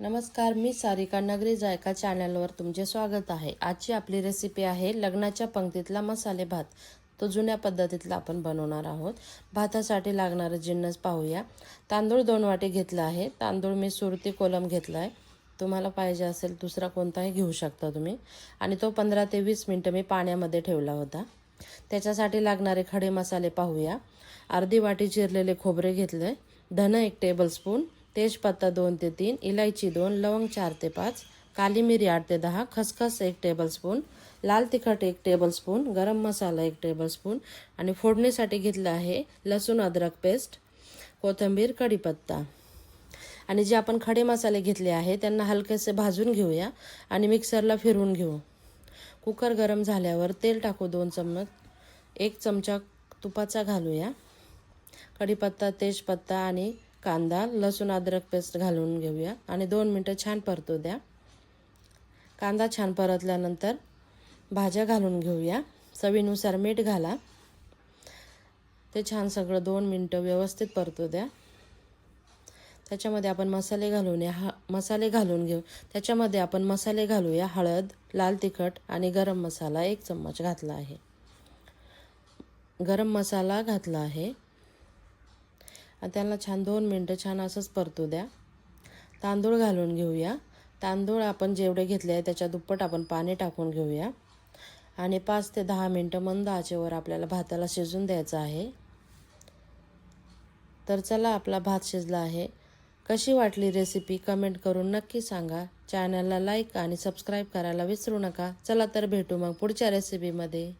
नमस्कार मी सारिका नगरी जायका चॅनलवर तुमचे स्वागत आहे. आजची आपली रेसिपी आहे लग्नाच्या पंक्तीतला मसाले भात. तो जुन्या पद्धतीतला आपण बनवणार आहोत. भातासाठी लागणारं जिन्नस पाहूया. तांदूळ दोन वाटी घेतला आहे. तांदूळ मी सुरती कोलम घेतला आहे. तुम्हाला पाहिजे असेल दुसरा कोणताही घेऊ शकता तुम्ही. आणि तो पंधरा ते वीस मिनटं मी पाण्यामध्ये ठेवला होता. त्याच्यासाठी लागणारे खडे मसाले पाहूया. अर्धी वाटी चिरलेले खोबरे घेतले. धन एक टेबलस्पून तेजपत्ता दोन ते तीन इलायची दोन लवंग चार ते पाच काली मिरी आठ ते दहा खसखस एक टेबलस्पून लाल तिखट एक टेबलस्पून गरम मसाला एक टेबलस्पून आणि फोडणीसाठी घेतलं आहे लसूण अद्रक पेस्ट कोथिंबीर कढीपत्ता. आणि जे आपण खडे मसाले घेतले आहे त्यांना हलकेसे भाजून घेऊया आणि मिक्सरला फिरवून घेऊ. कुकर गरम झाल्यावर तेल टाकू दोन चम्मच एक चमचा तुपाचा घालूया. कढीपत्ता तेजपत्ता आणि कांदा लसूण अद्रक पेस्ट घालून घेऊया. आणि दोन मिनटं छान परतू द्या. कांदा छान परतल्यानंतर भाज्या घालून घेऊया. चवीनुसार मीठ घाला. ते छान सगळं दोन मिनटं व्यवस्थित परतू द्या. त्याच्यामध्ये आपण मसाले घालूया ह मसाले घालून घेऊ. त्याच्यामध्ये आपण मसाले घालूया. हळद लाल तिखट आणि गरम मसाला एक चम्मच घातला आहे. गरम मसाला घातला आहे. आणि त्याला छान दोन मिनटं छान असंच परतू द्या. तांदूळ घालून घेऊया. तांदूळ आपण जेवढे घेतले आहे त्याच्या दुप्पट आपण पाणी टाकून घेऊया. आणि पाच ते दहा मिनटं मंद आचेवर आपल्याला भाताला शिजून द्यायचं आहे. तर चला आपला भात शिजला आहे. कशी वाटली रेसिपी कमेंट करून नक्की सांगा. चॅनलला लाईक आणि सबस्क्राईब करायला विसरू नका. चला तर भेटू मग पुढच्या रेसिपीमध्ये